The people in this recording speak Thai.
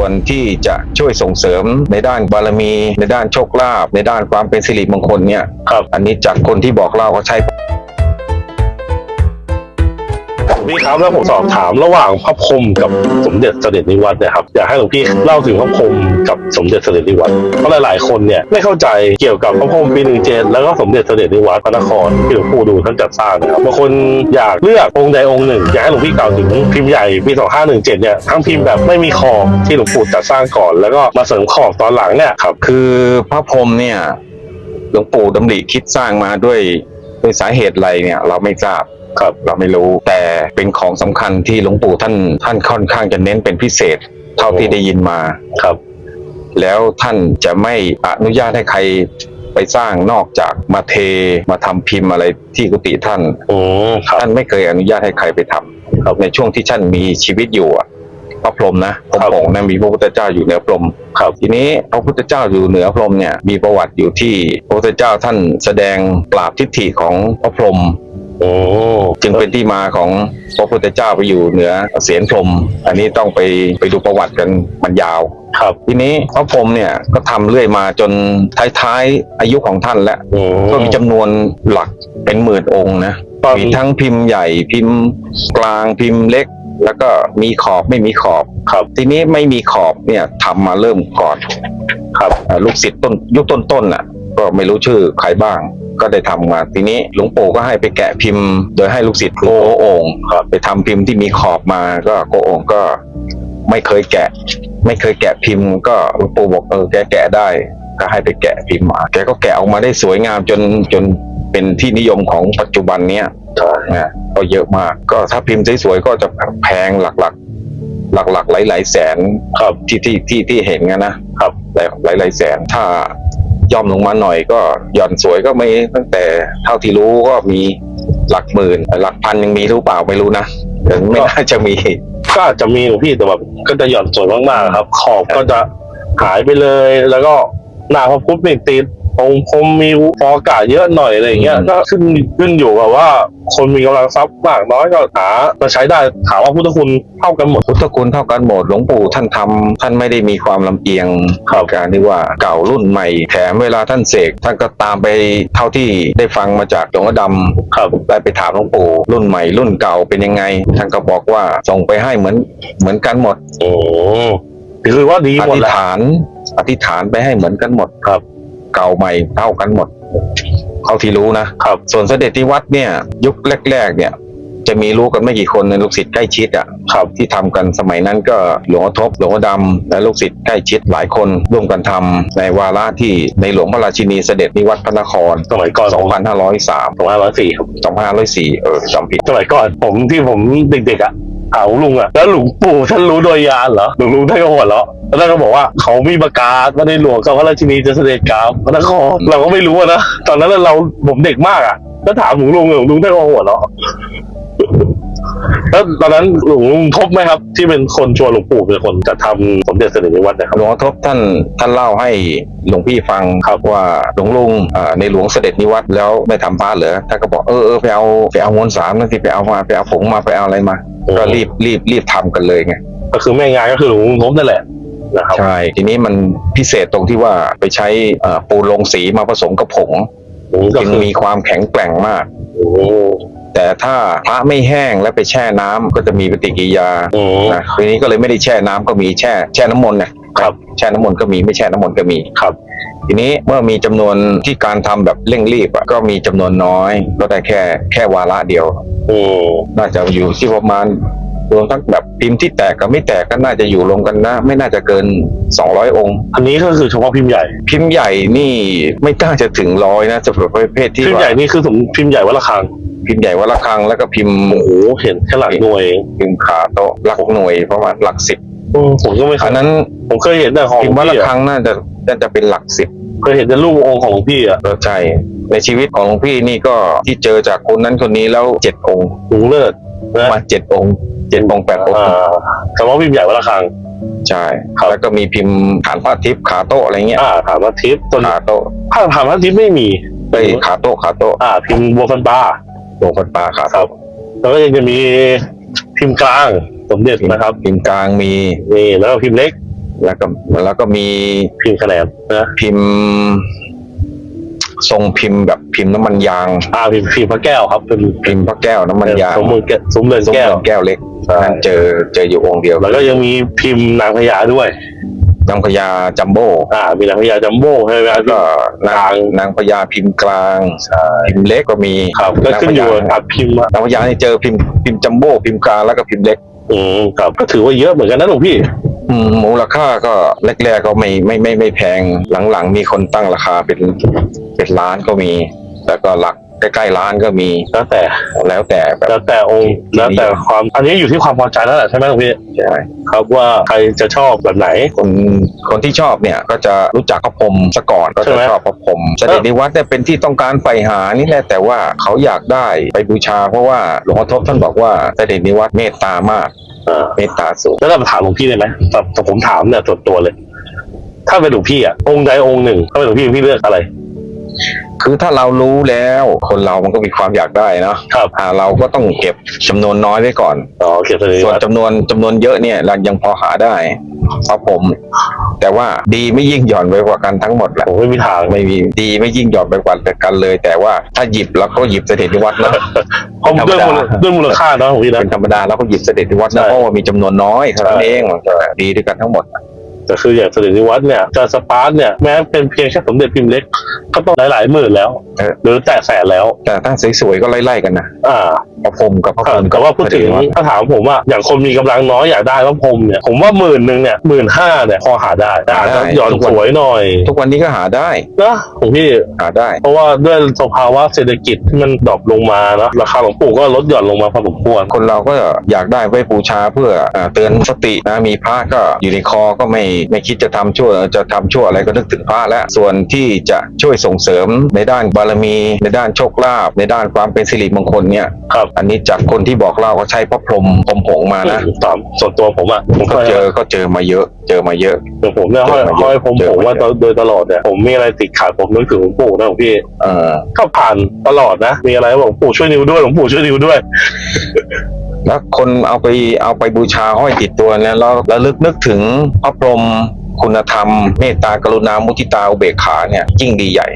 ส่วนที่จะช่วยส่งเสริมในด้านบารมี ในด้านโชคลาภในด้านความเป็นสิริมงคลเนี่ยครับอันนี้จากคนที่บอกเล่าก็ใช้ พี่ครับแล้วผมสอบถามระหว่างพระพรหมกับสมเด็จเสด็จนิวัฒน์เนี่ยครับอยากให้หลวงพี่เล่าถึงพระพรหมกับสมเด็จเสด็จนิวัฒน์เพราะหลาย ๆ คนเนี่ยไม่เข้าใจเกี่ยวกับพระพรหมปีหนึ่งเจ็ดแล้วก็สมเด็จเสด็จนิวัฒน์พระนครที่หลวงปู่ดูท่านจัดสร้างนะครับบางคนอยากเลือกองค์ใดองค์หนึ่งอยากให้หลวงพี่กล่าวถึงพิมพ์ใหญ่ปี2517เจ็ดเนี่ยทั้งพิมพ์แบบไม่มีขอบที่หลวงปู่จัดสร้างก่อน แล้วก็มาเสริมขอบตอนหลังเนี่ยครับคือพระพรหมเนี่ยหลวงปู่ดำริคิดสร้างมาด้วยด้วยสาเหตุอะไรเนี่ย เราไม่ทราบ ครับเราไม่รู้แต่เป็นของสำคัญที่หลวงปู่ท่านท่านค่อนข้างจะเน้นเป็นพิเศษ เท่าที่ได้ยินมา ครับ แล้วท่านจะไม่อนุญาตให้ใครไปสร้างนอกจากมาเทมาทำพิมพ์อะไรที่กุฏิท่าน อืมครับ ท่านไม่เคยอนุญาตให้ใครไปทำครับในช่วงที่ท่านมีชีวิตอยู่อะพระพรหมนะพรหมผงนะมีพระพุทธเจ้าอยู่เหนือพรหมครับ ทีนี้พระพุทธเจ้าอยู่เหนือพรหมเนี่ยมีประวัติอยู่ที่พระพุทธเจ้าท่านแสดงปราบทิฏฐิของพระพรหม โอ้จึงเป็นที่มาของพระพุทธเจ้าไปอยู่เหนือเสียนพรหมอันนี้ต้องไปไปดูประวัติกันมันยาวครับทีนี้พระพรหมเนี่ยก็ทำเรื่อยมาจนท้ายๆอายุของท่านแล้วอืมก็มีจำนวนหลักเป็นหมื่นองค์นะตอนมีทั้งพิมพ์ใหญ่พิมพ์กลางพิมพ์เล็ก แล้วก็มีขอบไม่มีขอบครับ ทีนี้ไม่มีขอบเนี่ยทำมาเริ่มก่อนครับอ่าลูกศิษย์ต้นยุคต้นๆน่ะ ก็ไม่รู้ชื่อใครบ้าง ก็ได้ทำมาทีนี้หลวงปู่ก็ให้ไปแกะพิมพ์ โดยให้ลูกศิษย์โกโอ่งครับไปทำพิมพ์ที่มีขอบมาก็โกโอ่งก็ไม่เคยแกะ ไม่เคยแกะพิมพ์ ก็หลวงปู่บอกเออแกแกะได้ก็ให้ไปแกะพิมพ์มาแกก็แกะออกมาได้สวยงามจนจนเป็นที่นิยมของปัจจุบันเนี้ยนะก็เยอะมากก็ถ้าพิมพ์สวยๆก็จะแพงหลักๆหลักๆ หลาย ๆ แสนครับที่ที่ที่ที่เห็นกันนะครับหลายหลายหลายแสนถ้า ย่อมลงมาหน่อยก็หย่อนสวยก็ไม่ตั้งแต่เท่าที่รู้ก็มีหลักหมื่น หลักพันยังมีหรือเปล่าไม่รู้นะไม่น่าจะมี ก็อาจจะมีหลวงพี่แต่แบบก็จะหย่อนสวยมากๆครับ ขอบก็จะหายไปเลยแล้วก็หน้าพระพุทธนี่ติด องค์พรมมีฟองอากาศเยอะหน่อยอะไรอย่างเงี้ยอืมก็ขึ้นขึ้นอยู่กับว่า คนมีกำลังทรัพย์มากน้อยก็หามาใช้ได้ถามว่าพุทธคุณเท่ากันหมด พุทธคุณเท่ากันหมดหลวงปู่ท่านทำท่านไม่ได้มีความลำเอียงครับในการที่ว่าเก่ารุ่นใหม่แถมเวลาท่านเสกท่านก็ตามไปเท่าที่ได้ฟังมาจากหลวงพ่อดำครับได้ไปถามหลวงปู่รุ่นใหม่ รุ่นเก่าเป็นยังไง ท่านก็บอกว่าส่งไปให้เหมือนเหมือนกันหมดโอ้ถือว่าดีอหมดธิษแหละ ฐานอธิษฐานไปให้เหมือนกันหมดครับ เก่าใหม่เท่ากันหมด เท่าที่รู้นะครับ ส่วนเสด็จที่วัดเนี่ย ยุคแรก ๆ เนี่ย จะมีรู้กันไม่กี่คนในลูกศิษย์ใกล้ชิดอะครับที่ทำกันสมัยนั้นก็หลวงพ่อทบหลวงพ่อดำและลูกศิษย์ใกล้ชิดหลายคนร่วมกันทำในวาระที่ในหลวงพระราชินีเสด็จนิวัดพระนคร สมัยก่อนสองพัน2503สองพันร้อยสี่ครับ 2504 เออจำผิด สมัยก่อนผมที่ผมเด็กๆอะ ถามลุงอะแล้วหลวงปู่ท่านรู้โดยยานเหรอหลวงลุงท่านก็หัวเราะแล้วท่านก็บอกว่าเขามีประกาศว่าในหลวงกับพระราชินีจะเสด็จกลับพระนครเราก็ไม่รู้อะนะตอนนั้นเราผมเด็กมากอะแล้วถามหลวงลุงหลวงลุงท่านก็หัวเราะ แล้วตอนนั้นหลวงลุงทบไหมครับ ที่เป็นคนชวนหลวงปู่เป็นคนจะทำสมเด็จเสด็จนิวัฒน์นะครับหลวงพ่อทบท่านท่านเล่าให้หลวงพี่ฟังครับว่าหลวงลุงอ่าในหลวงเสด็จนิวัตแล้วไม่ทำพระเหรอท่านก็บอกเออเออไปเอาไปเอามวลสารนั่นสิไปเอามาไปเอาผงมาไปเอาอะไรมา ก็รีบรีบรีบทำกันเลยไงก็คือแม่งานก็คือหลวงลุงทบนั่นแหละนะครับใช่ทีนี้มันพิเศษตรงที่ว่าไปใช้เอ่อปูนลงสีมาผสมกับผงก็จึงคือมีความแข็งแกร่งมากโอ้ แต่ถ้าพระไม่แห้งแล้วไปแช่น้ำก็จะมีปฏิกิริยาโหนะทีนี้ก็เลยไม่ได้แช่น้ำก็มีแช่แช่น้ำมนต์นะครับ แช่น้ำมนต์ก็มีไม่แช่น้ำมนต์ก็มีครับทีนี้เมื่อมีจำนวนที่การทำแบบเร่งรีบอะก็มีจำนวนน้อย ก็ได้แค่แค่วาระเดียว โอ้น่าจะอยู่ที่ประมาณรวมทั้งแบบพิมพ์ที่แตกกับไม่แตกก็น่าจะอยู่รวมกันนะ ไม่น่าจะเกิน 200 องค์ อันนี้ก็คือเฉพาะพิมพ์ใหญ่ พิมพ์ใหญ่นี่ไม่น่าจะถึงร้อยนะสำหรับประเภทที่พิมพ์ว่าใหญ่นี่คือสมพิมพ์ใหญ่วัดระฆัง พิมพ์ใหญ่วัดละครังแล้วก็พิมพ์โอ้โหเห็นแค่หลักหน่วยเองพิมพ์ขาโต๊ะหลักหน่วยประมาณหลักสิบอืมผมก็ไม่เคอัยนนั้น ผมเคยเห็นแต่ของพิมพ์วัดละพี่ครัอะงน่าจะน่าจะเป็นหลักสิบเคยเห็นแต่รูปองค์ของหลวงพี่อะแล้วใช่ในชีวิตของหลวงพี่นี่ก็ที่เจอจากคนนั้นคนนี้แล้วเจ็ดองค์หลวงเลิศประนะมาณเจ็ดองค์เจ็ดองค์แปดองค์อ่าเฉพาะพิมพ์ใหญ่วัดระฆังใช่ครับแล้วก็มีพิมพ์ฐานผ้าทิพย์ขาโต๊ะอะไรเงี้ยอ่าถามว่าทิพย์ตนขาโต๊ะถ้าถามว่าทิพย์ไม่มีไปขาโต๊ะขาโต๊ะอ่าพิมพ์บัวฟันปลา หลวงพันปลาขาครัโต๊ะบแล้วก็ยังจะมีพิมพ์กลางสมเด็จนะครับ พิมพ์กลางมีนี่แล้วก็พิมพ์เล็ก แล้วก็แล้วก็มีพิมพ์คะแนนนะพิมพ์ ทรงพิมพ์แบบพิมพ์น้ำมันยางอ่าพิมพ์พิมพ์พระแก้วครับเป็นพิมพ์พระแก้วน้ำมันยางสมมือแก้วสมเด็จสมแก้วเด็จแก้วเล็กใช่นั่นเจอเจออยู่องค์เดียวแล้วก็ยังมีพิมพ์นางพญาด้วย นางพญาจัมโบ้อ่ามีนางพญาจัมโบ้ใช่ไหมครัแล้บวก็นางนางพญาพิมพ์กลางพิมพ์เล็กก็มีครับก็ขึ้นอยู่กับนางพญาการพิมพ์อะนางพญานี่เจอพิมพ์พิมพ์จัมโบ้พิมพ์กลางแล้วก็พิมพ์เล็กอืมครับก็ถือว่าเยอะเหมือนกันนะหลวงพี่อืมมูลค่าก็แรกๆก็ไม่ไม่ไม่ไม่แพงหลังๆ มีคนตั้งราคาเป็นเป็นล้านก็มี แต่ก็หลัก ใกล้ๆล้านก็มีแล้วแต่แล้วแต่แบบ แล้วแต่องค์ที่แล้วแต่นิยม ความอันนี้อยู่ที่ความพอใจแล้วแหละใช่ไหมหลวงพี่ใช่ไหมครับว่าใครจะชอบแบบไหน คนคนที่ชอบเนี่ยก็จะรู้จักพระพรหมซะก่อนก็ใช่จะไหม ชอบพระพรหมเสด็จนิวัฒน์เนี่ยเป็นที่ต้องการใฝ่หานี่แหละแต่ว่าเขาอยากได้ไปบูชา เพราะว่าหลวงพ่อทบท่านบอกว่าเสด็จนิวัฒน์เมตตามากอ่าเมตตาสูงแล้วเราถามหลวงพี่ได้ไหมแต่แต่ผมถามเนี่ยส่วนตัวเลย ถ้าเป็นหลวงพี่อะองค์ใดองค์หนึ่งถ้าเป็นหลวงพี่พี่เลือกอะไร คือถ้าเรารู้แล้วคนเรามันก็มีความอยากได้เนาะครับอ่าเราก็ต้องเก็บจำนวนน้อยไว้ก่อน อ๋อเขียนเลยส่วนจำนวนจำนวนเยอะเนี่ยเรายังพอหาได้เพราะผม แต่ว่าดีไม่ยิ่งหย่อนไปกว่ากันทั้งหมดแหละ ผมไม่มีทางไม่มีดีไม่ยิ่งหย่อนไปกว่ากันเลย แต่ว่าถ้าหยิบเราก็หยิบเสด็จนิวัฒน์นะ เพราะด้วยมูลด้วยมูลค่าเนาะของพี่นะ เป็นธรรมดาเราก็หยิบเสด็จนิวัฒน์ใช่นะเพราะว่ามีจำนวนน้อยเท่านั้นใช่ เองมันก็ดีด้วยกันทั้งหมด แต่คืออย่างเสด็จนิวัฒน์เนี่ยจะสปาร์ตเนี่ยแม้เป็นเพียงแค่สมเด็จพิมพ์เล็ก ก็ต้องหลายๆหมื่นแล้ว เออ หรือแต่แสนแล้ว แต่ถ้าสวยๆก็ไล่ๆกันนะอ่า พระพรหมกับพระพรหมแต่ว่าพูดถึงเสด็จนิวัฒน์ถ้าถามผมว่าอย่างคนมีกำลังน้อยอยากได้พระพรหมเนี่ยผมว่าหมื่นหนึ่งเนี่ยหมื่นห้าเนี่ยพอหาได้แต่อาจจะหย่อนสวยหน่อยทุกวันนี้ก็หาได้นะของพี่ หาได้ เพราะว่าด้วยสภาวะเศรษฐกิจที่มันดรอปลงมาเนอะราคาหลวงปู่ก็ลดหย่อนลงมาพอสมควร คนเราก็อยากได้ไว้บูชาเพื่ออ่าเตือนสตินะมีพระก็อยู่ในคอก็ไม่ไม่คิดจะทำชั่วจะทำชั่วอะไรก็นึกถึงพระแล้วส่วนที่จะช่วยส่งเสริมในด้านบารมี ในด้านโชคลาภในด้านความเป็นสิริมงคลเนี่ยครับอันนี้จากคนที่บอกเล่าก็ใช้พระพรหมพรหมผงมานะตามส่วนตัวผมอะผมก็ก็เจอก็เจอมาเยอะ เจอมาเยอะอย่างผมเนี่ยห้อยเจอมาเยอะห้อยผมเจอผมมาว่าเยอะโดยตลอดเนี่ยผมมีอะไรติดขัดผมนึกถึงหลวงปู่นะหลวงพี่เออก็ผ่านตลอดนะ มีอะไรบอกหลวงปู่ช่วยนิวด้วยหลวงปู่ช่วยนิวด้วยแล้วคนเอาไปเอาไปบูชาห้อยติดตัวเนี่ยแล้วระลึกนึกถึงพระพรหม คุณธรรม เมตตากรุณามุทิตาอุเบกขาเนี่ยยิ่งดีใหญ่